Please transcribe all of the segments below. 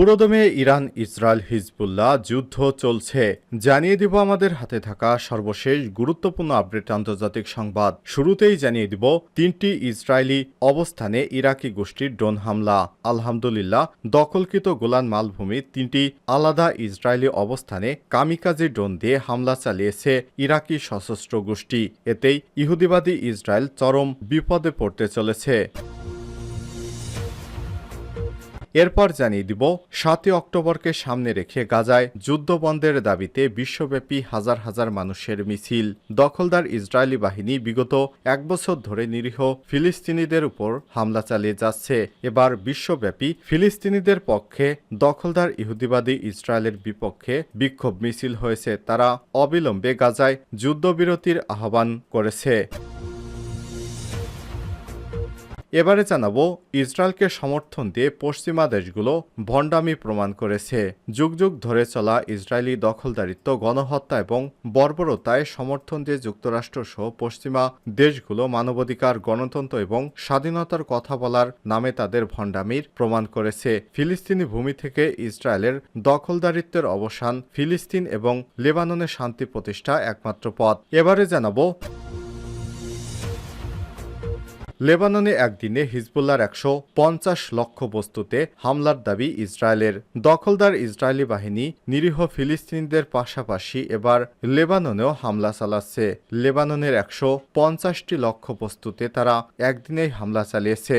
পুরোদমে Iran, Israel, Hezbollah যুদ্ধ চলছে। জানিয়ে দিব আমাদের হাতে থাকা সর্বশেষ গুরুত্বপূর্ণ আপডেট আন্তর্জাতিক সংবাদ। শুরুতেই জানিয়ে দিব, তিনটি ইসরায়েলি অবস্থানে ইরাকি গোষ্ঠীর ড্রোন হামলা। আলহামদুলিল্লাহ, দখলকৃত গোলান মালভূমি তিনটি আলাদা ইসরায়েলি অবস্থানে কামিকাজি ড্রোন দিয়ে হামলা চালিয়েছে ইরাকি সশস্ত্র গোষ্ঠী। এতেই ইহুদিবাদী ইসরায়েল চরম বিপদে পড়তে চলেছে। এরপর জানিয়ে দিব, সাতই অক্টোবরকে সামনে রেখে গাজায় যুদ্ধবন্ধের দাবিতে বিশ্বব্যাপী হাজার হাজার মানুষের মিছিল। দখলদার ইসরায়েলি বাহিনী বিগত এক বছর ধরে নিরীহ ফিলিস্তিনিদের উপর হামলা চালিয়ে যাচ্ছে। এবার বিশ্বব্যাপী ফিলিস্তিনিদের পক্ষে দখলদার ইহুদিবাদী ইসরায়েলের বিপক্ষে বিক্ষোভ মিছিল হয়েছে। তারা অবিলম্বে গাজায় যুদ্ধবিরতির আহ্বান করেছে। এবারে জানাব, ইসরায়েলকে সমর্থন দিয়ে পশ্চিমা দেশগুলো ভণ্ডামি প্রমাণ করেছে। যুগ যুগ ধরে চলা ইসরায়েলি দখলদারিত্ব, গণহত্যা এবং বর্বরতায় সমর্থন দিয়ে যুক্তরাষ্ট্র সহ পশ্চিমা দেশগুলো মানবাধিকার, গণতন্ত্র এবং স্বাধীনতার কথা বলার নামে তাদের ভণ্ডামির প্রমাণ করেছে। ফিলিস্তিনি ভূমি থেকে ইসরায়েলের দখলদারিত্বের অবসান ফিলিস্তিন এবং লেবাননের শান্তি প্রতিষ্ঠা একমাত্র পথ। এবারে জানাব লেবাননে একদিনে হিজবুল্লার একশো পঞ্চাশ লক্ষ বস্তুতে হামলার দাবি ইসরায়েলের। দখলদার ইসরায়েলি বাহিনী নিরীহ ফিলিস্তিনিদের পাশাপাশি এবার লেবাননেও হামলা চালাচ্ছে। লেবাননের একশো পঞ্চাশটি লক্ষ বস্তুতে তারা একদিনেই হামলা চালিয়েছে।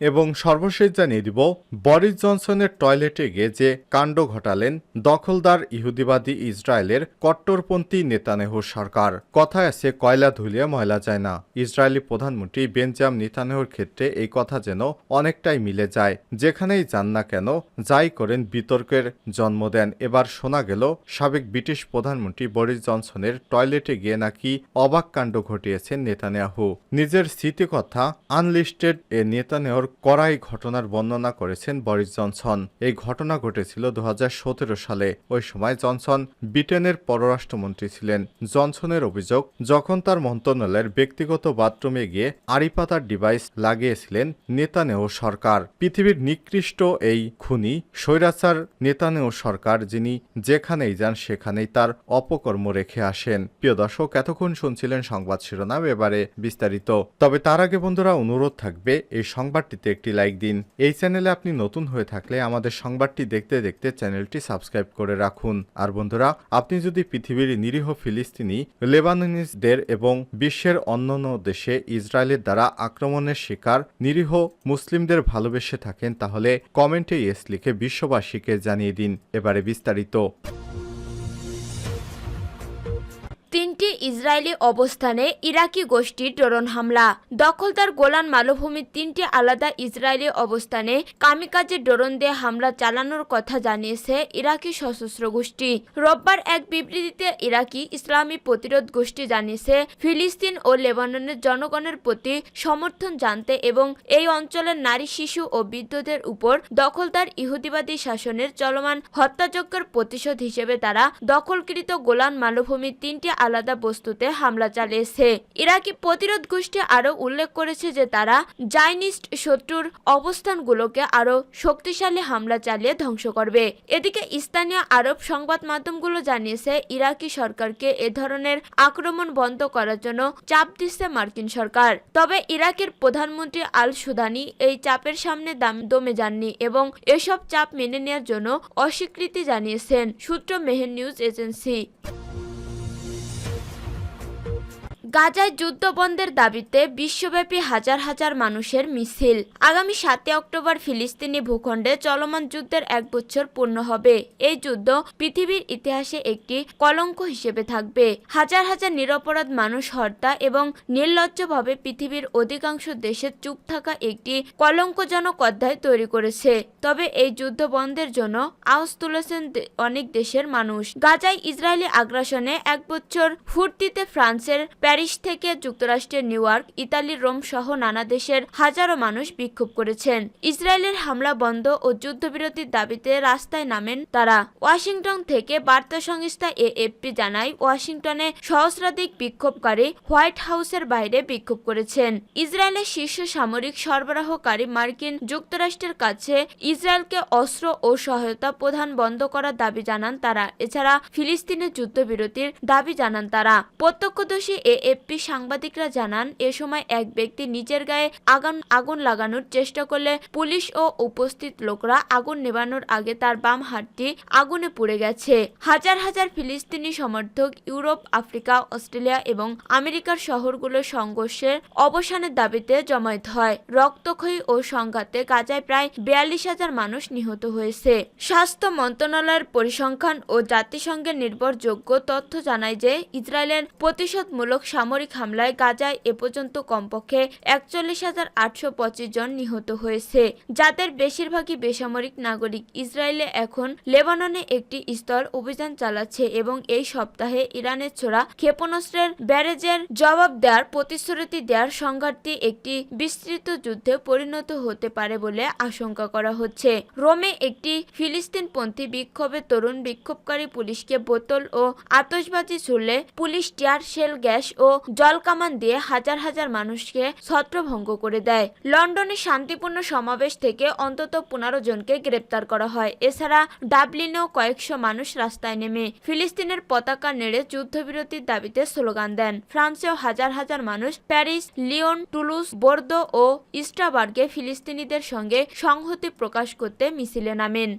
এবং সর্বশেষ জানিয়ে দিব, বরিস জনসনের টয়লেটে গিয়ে যে কাণ্ড ঘটালেন দখলদার ইহুদিবাদী ইসরায়েলের কট্টরপন্থী নেতানেহু সরকার। কথায় আছে, কয়লা ধুলিয়ে ময়লা যায় না। ইসরায়েলি প্রধানমন্ত্রী বেঞ্জাম নেতানেহুর ক্ষেত্রে এই কথা যেন অনেকটাই মিলে যায়। যেখানেই যান না কেন, যাই করেন বিতর্কের জন্ম দেন। এবার শোনা গেল, সাবেক ব্রিটিশ প্রধানমন্ত্রী বরিস জনসনের টয়লেটে গিয়ে নাকি অবাক কাণ্ড ঘটিয়েছেন নেতানিয়াহু নিজের স্মৃতিকথা, আনলিস্টেড এ নেতানিয়াহুর কড়াই ঘটনার বর্ণনা করেছেন বরিস জনসন। এই ঘটনা ঘটেছিল দু হাজার সতেরো সালে। ওই সময় জনসন ব্রিটেনের পররাষ্ট্রমন্ত্রী ছিলেন। জনসনের অভিযোগ, যখন তার মন্ত্রণালয়ের ব্যক্তিগত বাথরুমে গিয়ে আড়িপাতার ডিভাইস লাগিয়েছিলেন নেতানেহ সরকার। পৃথিবীর নিকৃষ্ট এই খুনি, স্বৈরাচার নেতানেহ সরকার, যিনি যেখানেই যান সেখানেই তার অপকর্ম রেখে আসেন। প্রিয় দর্শক, এতক্ষণ শুনছিলেন সংবাদ শিরোনাম, এবারে বিস্তারিত। তবে তার আগে বন্ধুরা, অনুরোধ থাকবে, এই সংবাদটিতে একটি লাইক দিন। এই চ্যানেলে আপনি নতুন হয়ে থাকলে আমাদের সংবাদটি দেখতে দেখতে চ্যানেলটি সাবস্ক্রাইব করে রাখুন। আর বন্ধুরা, আপনি যদি পৃথিবীর নিরীহ ফিলিস্তিনি লেবাননিসদের এবং বিশ্বের অন্যান্য দেশে ইসরায়েলের দ্বারা আক্রমণের শিকার, নিরীহ মুসলিমদের ভালোবেসে থাকেন, তাহলে কমেন্টে ইয়েস লিখে বিশ্ববাসীকে জানিয়ে দিন। এবারে বিস্তারিত। ইসরায়েলি অবস্থানে ইরাকি গোষ্ঠীর ড্রোন হামলা। দখলদার গোলান মালভূমির তিনটি আলাদা ইসরায়েলি অবস্থানে কামিকাজে ড্রোন দিয়ে হামলা চালানোর কথা জানিয়েছে ইরাকি সশস্ত্র গোষ্ঠী। রোববার এক বিবৃতিতে ইরাকি ইসলামী প্রতিরোধ গোষ্ঠী জানিয়েছে, ফিলিস্তিন ও লেবাননের জনগণের প্রতি সমর্থন জানতে এবং এই অঞ্চলের নারী, শিশু ও বৃদ্ধদের উপর দখলদার ইহুদিবাদী শাসনের চলমান হত্যাযজ্ঞের প্রতিশোধ হিসেবে তারা দখলকৃত গোলান মালভূমির তিনটি আলাদা বস্তুতে হামলা চালিয়েছে। ইরাকি প্রতিরোধ গোষ্ঠী আরও উল্লেখ করেছে যে তারা জাইনিস্ট শত্রুর অবস্থানগুলোকে আরও শক্তিশালী হামলা চালিয়ে ধ্বংস করবে। এদিকে স্থানীয় আরব সংবাদ মাধ্যমগুলো জানিয়েছে, ইরাকি সরকারকে এ ধরনের আক্রমণ বন্ধ করার জন্য চাপ দিচ্ছে মার্কিন সরকার। তবে ইরাকের প্রধানমন্ত্রী আল সুদানি এই চাপের সামনে দাম দমে যাননি এবং এসব চাপ মেনে নেওয়ার জন্য অস্বীকৃতি জানিয়েছেন, সূত্র মেহের নিউজ এজেন্সি। গাজায় যুদ্ধ বন্ধের দাবিতে বিশ্বব্যাপী হাজার হাজার মানুষের মিছিল। আগামী সাতই অক্টোবর ফিলিস্তিনি ভূখণ্ডে চলমান যুদ্ধের এক বছর পূর্ণ হবে। এই যুদ্ধ পৃথিবীর ইতিহাসে একটি কলঙ্ক হিসেবে থাকবে। হাজার হাজার নিরপরাধ মানুষ হত্যা এবং নির্লজ্জভাবে পৃথিবীর অধিকাংশ দেশে চুপ থাকা একটি কলঙ্কজনক অধ্যায় তৈরি করেছে। তবে এই যুদ্ধ বন্ধের জন্য আওয়াজ তুলেছেন অনেক দেশের মানুষ। গাজায় ইসরায়েলি আগ্রাসনে এক বছর ফুর্তিতে ফ্রান্সের প্যারিস প্যারিস থেকে যুক্তরাষ্ট্রের নিউ ইয়র্ক ইতালির রোম সহ নানা দেশের হাজারো মানুষ বিক্ষোভ করেছেন। ইসরায়েলের হামলা বন্ধ ও যুদ্ধবিরতির দাবিতে রাস্তায় নামেন তারা। ওয়াশিংটন থেকে বার্তা সংস্থা এএফপি জানায়, ওয়াশিংটনে সহস্রাধিক বিক্ষোভকারী হোয়াইট হাউসের বাইরে বিক্ষোভ করেছেন। ইসরায়েলের শীর্ষ সামরিক সরবরাহকারী মার্কিন যুক্তরাষ্ট্রের কাছে ইসরায়েলকে অস্ত্র ও সহায়তা প্রদান বন্ধ করার দাবি জানান তারা। এছাড়া ফিলিস্তিনের যুদ্ধবিরতির দাবি জানান তারা। প্রত্যক্ষদর্শী এএফপি সাংবাদিকরা জানান, এ সময় এক ব্যক্তি নিজের গায়ে আগুন আগুন লাগানোর চেষ্টা করলে পুলিশ ও উপস্থিত লোকরা আগুন নেভানোর আগে তার বাম হাতটি আগুনে পুড়ে গেছে। হাজার হাজার ফিলিস্তিনি সমর্থক ইউরোপ, আফ্রিকা, অস্ট্রেলিয়া এবং আমেরিকার শহরগুলোর সংঘর্ষের অবসানের দাবিতে জমায়েত হয়। রক্তক্ষয়ী ও সংঘাতে গাজায় প্রায় বিয়াল্লিশ হাজার মানুষ নিহত হয়েছে। স্বাস্থ্য মন্ত্রণালয়ের পরিসংখ্যান ও জাতিসংঘের নির্ভরযোগ্য তথ্য জানায় যে, ইসরায়েলের প্রতিশোধমূলক সামরিক হামলায় গাজায় এ পর্যন্ত কমপক্ষে একচল্লিশ হাজার আটশো পঁচিশ জন নিহত হয়েছে। যাদের বেশিরভাগই বেসামরিক নাগরিক, ইসরায়েলে এখন লেবাননে একটি স্তর অভিযান চালাচ্ছে এবং এই সপ্তাহে ইরানের ছোড়া ক্ষেপণাস্ত্রের ব্যারেজের জবাব দেওয়ার প্রতিশ্রুতি দেওয়ার সংঘাতটি একটি বিস্তৃত যুদ্ধে পরিণত হতে পারে বলে আশঙ্কা করা হচ্ছে। রোমে একটি ফিলিস্তিনপন্থী বিক্ষোভে তরুণ বিক্ষোভকারী পুলিশকে বোতল ও আতশবাজি ছুড়লে পুলিশ টিয়ার, শেল গ্যাস ও জলকামান দিয়ে হাজার হাজার মানুষকে ছত্রভঙ্গ করে দেয়। লন্ডনে শান্তিপূর্ণ সমাবেশ থেকে অন্তত পনেরো জনকে গ্রেপ্তার করা হয়। এছাড়া ডাবলিনেও কয়েকশো মানুষ রাস্তায় নেমে ফিলিস্তিনের পতাকা নেড়ে যুদ্ধবিরতির দাবিতে স্লোগান দেন। ফ্রান্সেও হাজার হাজার মানুষ প্যারিস, লিওন, টুলুস, বোর্দো ও ইস্টাবার্গে ফিলিস্তিনিদের সঙ্গে সংহতি প্রকাশ করতে মিছিলে নামেন।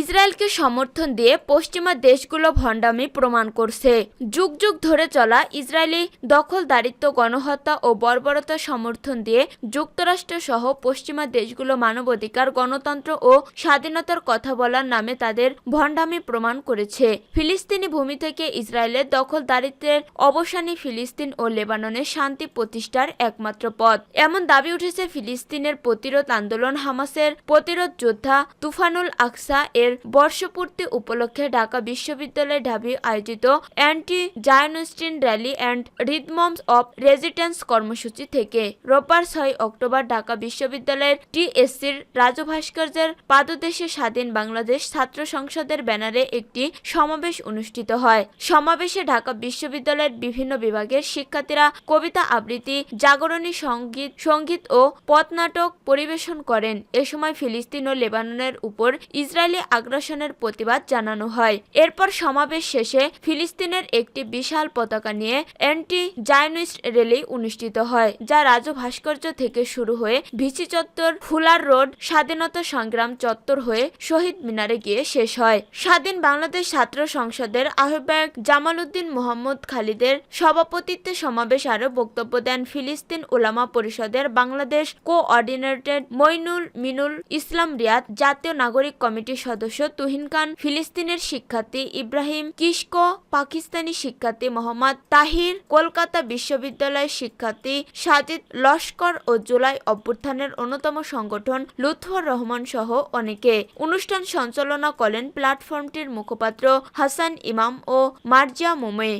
ইসরায়েলকে সমর্থন দিয়ে পশ্চিমা দেশগুলো ভণ্ডামি প্রমাণ করছে। যুগ যুগ ধরে চলা ইসরায়েলি দখলদারিত্ব, গণহত্যা ও বর্বরতা সমর্থন দিয়ে যুক্তরাষ্ট্র সহ পশ্চিমা দেশগুলো মানবাধিকার, গণতন্ত্র ও স্বাধীনতার কথা বলার নামে তাদের ভণ্ডামি প্রমাণ করেছে। ফিলিস্তিনি ভূমি থেকে ইসরায়েলের দখলদারিত্বের অবসানে ফিলিস্তিন ও লেবাননের শান্তি প্রতিষ্ঠার একমাত্র পথ। এমন দাবি উঠেছে ফিলিস্তিনের প্রতিরোধ আন্দোলন হামাসের প্রতিরোধ যোদ্ধা তুফানুল আকসা এর বর্ষপূর্তি উপলক্ষে ঢাকা বিশ্ববিদ্যালয় ঢাবি আয়োজিত anti Zionist rally and rhythms of residence কর্মসূচি থেকে রোববার ছয় অক্টোবর ঢাকা বিশ্ববিদ্যালয়ের টিএসসির রাজু ভাস্কর্যের পাদদেশে স্বাধীন বাংলাদেশ ছাত্র সংসদের ব্যানারে একটি সমাবেশ অনুষ্ঠিত হয়। সমাবেশে ঢাকা বিশ্ববিদ্যালয়ের বিভিন্ন বিভাগের শিক্ষার্থীরা কবিতা আবৃত্তি, জাগরণী সংগীত সংগীত ও পথনাটক পরিবেশন করেন। এ সময় ফিলিস্তিন ও লেবাননের উপর ইসরায়েলি আগ্রাসনের প্রতিবাদ জানানো হয়। এরপর সমাবেশ শেষে ফিলিস্তিনের একটি বিশাল পতাকা নিয়ে অ্যান্টি জায়নিস্ট র্যালি অনুষ্ঠিত হয়, যা রাজু ভাস্কর্য থেকে শুরু হয়ে ভিসি চত্বর ফুলার রোড, স্বাধীনতা সংগ্রাম চত্বর হয়ে শহীদ মিনারে গিয়ে শেষ হয়। স্বাধীন বাংলাদেশ ছাত্র সংসদের আহ্বায়ক জামাল উদ্দিন মোহাম্মদ খালিদের সভাপতিত্বে সমাবেশ আরও বক্তব্য দেন ফিলিস্তিন ওলামা পরিষদের বাংলাদেশ কোঅর্ডিনেটেড মইনুল মিনুল ইসলাম রিয়াদ জাতীয় নাগরিক কমিটির সদস্য তুহিন খান, ফিলিস্তিনের শিক্ষার্থী ইব্রাহিম কিসকো পাকিস্তানি শিক্ষার্থী মোহাম্মদ তাহির, কলকাতা বিশ্ববিদ্যালয়ের শিক্ষার্থী সাজিদ লস্কর ও জুলাই অভ্যুত্থানের অন্যতম সংগঠন লুৎফর রহমান সহ অনেকে। অনুষ্ঠান সঞ্চালনা করেন প্ল্যাটফর্মটির মুখপাত্র হাসান ইমাম ও মার্জিয়া মোমে।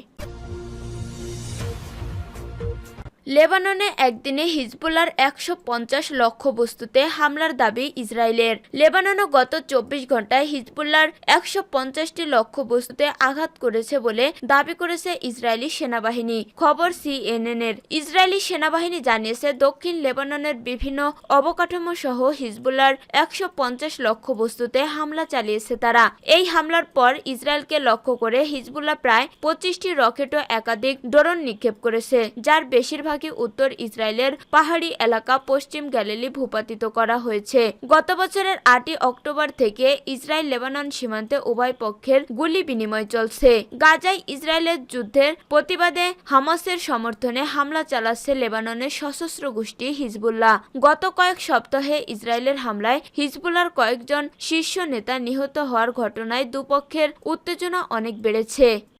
লেবাননে একদিনে হিজবুল্লার একশো পঞ্চাশ লক্ষ্য বস্তুতে হামলার দাবি ইসরায়েলের। লেবাননে গত চব্বিশ ঘন্টায় হিজবুল্লার একশো পঞ্চাশটি লক্ষ্য বস্তুতে আঘাত করেছে বলে দাবি করেছে ইসরায়েলি সেনাবাহিনী। খবর সিএনএন এর ইসরায়েলি সেনাবাহিনী জানিয়েছে, দক্ষিণ লেবাননের বিভিন্ন অবকাঠামো সহ হিজবুল্লার একশো পঞ্চাশ লক্ষ্য বস্তুতে হামলা চালিয়েছে তারা। এই হামলার পর ইসরায়েলকে লক্ষ্য করে হিজবুল্লাহ প্রায় পঁচিশটি রকেট ও একাধিক ড্রোন নিক্ষেপ করেছে, যার বেশিরভাগই উত্তর ইসরায়েলের পাহাড়ি এলাকা পশ্চিম গ্যালিলি ভূপাতিত করা হয়েছে। গত বছরের আটই অক্টোবর থেকে ইসরায়েল লেবানন সীমান্তে উভয় পক্ষের গুলি বিনিময় চলছে। গাজায় ইসরায়েলের যুদ্ধের প্রতিবাদে হামাসের সমর্থনে হামলা চালাচ্ছে লেবাননের সশস্ত্র গোষ্ঠী হিজবুল্লাহ। গত কয়েক সপ্তাহে ইসরায়েলের হামলায় হিজবুল্লার কয়েকজন শীর্ষ নেতা নিহত হওয়ার ঘটনায় দুপক্ষের উত্তেজনা অনেক বেড়েছে।